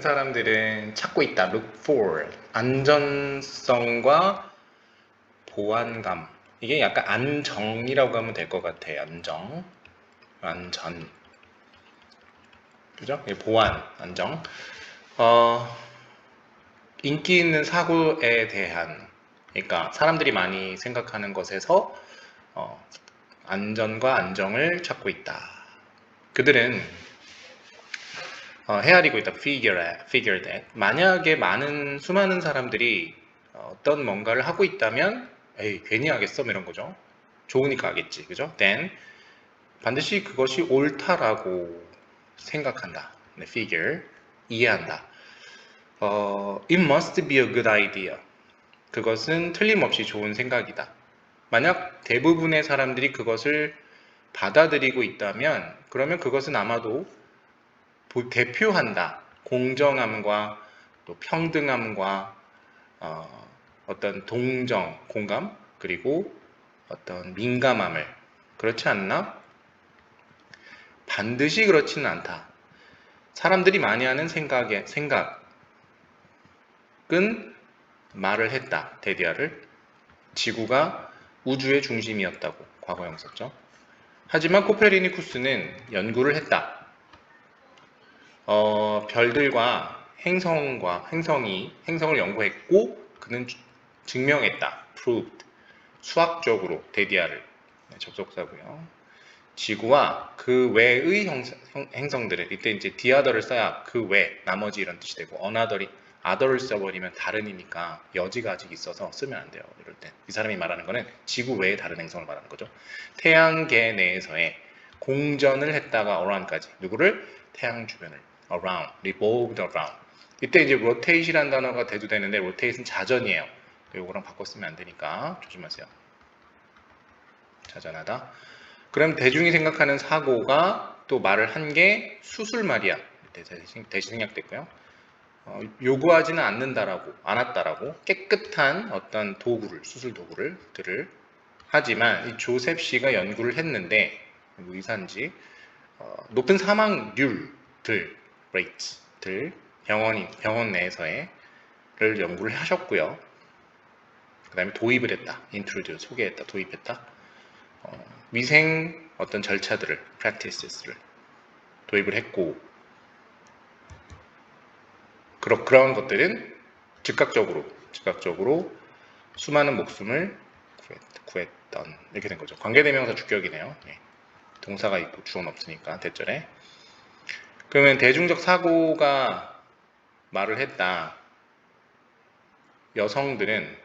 사람들은 찾고 있다. look for 안전성과 보안감. 이게 약간 안정이라고 하면 될 것 같아요. 안정, 안전. 그죠? 보안, 안정. 어, 인기 있는 사고에 대한, 그러니까 사람들이 많이 생각하는 것에서 어, 안전과 안정을 찾고 있다. 그들은 어, 헤아리고 있다. figure, at- figure that. 만약에 많은 수많은 사람들이 어, 어떤 뭔가를 하고 있다면, 에이 괜히 하겠어 뭐 이런 거죠. 좋으니까 하겠지, 그죠? Then 반드시 그것이 옳다라고 생각한다. 네, figure 이해한다. 어, it must be a good idea. 그것은 틀림없이 좋은 생각이다. 만약 대부분의 사람들이 그것을 받아들이고 있다면, 그러면 그것은 아마도 보- 대표한다. 공정함과 또 평등함과 어, 어떤 동정, 공감, 그리고 어떤 민감함을 그렇지 않나? 반드시 그렇지는 않다. 사람들이 많이 하는 생각에 생각은 말을 했다. 데디아를 지구가 우주의 중심이었다고 과거형 썼죠. 하지만 코페르니쿠스는 연구를 했다. 어, 별들과 행성과 행성이 행성을 연구했고 그는 주- 증명했다. proved 수학적으로 데디아를 네, 접속사고요. 지구와 그 외의 형- 행성들은 이때 이제 디아더를 써야 그 외 나머지 이런 뜻이 되고 어나더리 아더를 써버리면 다른이니까 여지가 아직 있어서 쓰면 안 돼요. 이럴 땐. 이 사람이 말하는 거는 지구 외의 다른 행성을 말하는 거죠. 태양계 내에서의 공전을 했다가 around까지 누구를 태양 주변을 around, revolved around. 이때 이제 rotate이라는 단어가 대두되는데 rotate은 자전이에요. 요거랑 바꿔 쓰면 안 되니까 조심하세요. 자전하다. 그럼 대중이 생각하는 사고가 또 말을 한 게 수술말이야. 대신, 대신 생략됐고요. 어, 요구하지는 않는다라고, 않았다라고 깨끗한 어떤 도구를, 수술 도구를 들을 하지만 이 조셉 씨가 연구를 했는데 의사인지 어, 높은 사망률들, rate들 병원이 병원 내에서의 를 연구를 하셨고요. 그 다음에 도입을 했다, introduce 소개했다, 도입했다. 어, 위생 어떤 절차들을, practices를 도입을 했고 그런 그런 것들은 즉각적으로 즉각적으로 수많은 목숨을 구했, 던 이렇게 된 거죠. 관계대명사 주격이네요. 예. 동사가 있고 주어는 없으니까 대절에. 그러면 대중적 사고가 말을 했다. 여성들은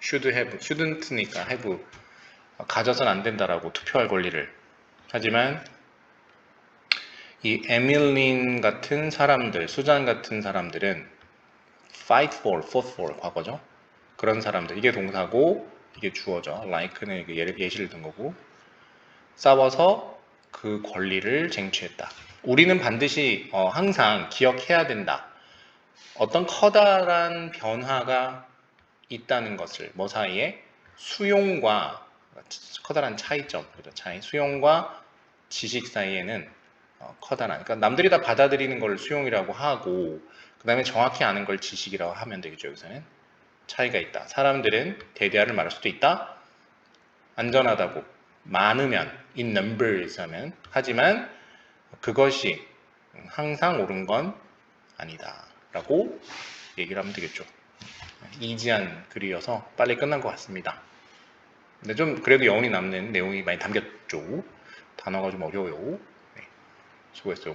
should have, shouldn't니까 have 가져선 안 된다라고 투표할 권리를. 하지만 이 에밀린 같은 사람들, 수잔 같은 사람들은 fight for, fought for 과거죠. 그런 사람들 이게 동사고 이게 주어죠. like는 예시를 든 거고 싸워서 그 권리를 쟁취했다. 우리는 반드시 어, 항상 기억해야 된다. 어떤 커다란 변화가 있다는 것을 뭐 사이에 수용과 커다란 차이점, 그죠? 차이 수용과 지식 사이에는 어, 커다란. 그러니까 남들이 다 받아들이는 걸 수용이라고 하고 그다음에 정확히 아는 걸 지식이라고 하면 되겠죠. 여기서는 차이가 있다. 사람들은 대대화를 말할 수도 있다. 안전하다고 많으면 in numbers 하면 하지만 그것이 항상 옳은 건 아니다 라고 얘기를 하면 되겠죠. 이지한 글이어서 빨리 끝난 것 같습니다. 근데 좀 그래도 여운이 남는 내용이 많이 담겼죠. 단어가 좀 어려워요. 네, 수고했어요.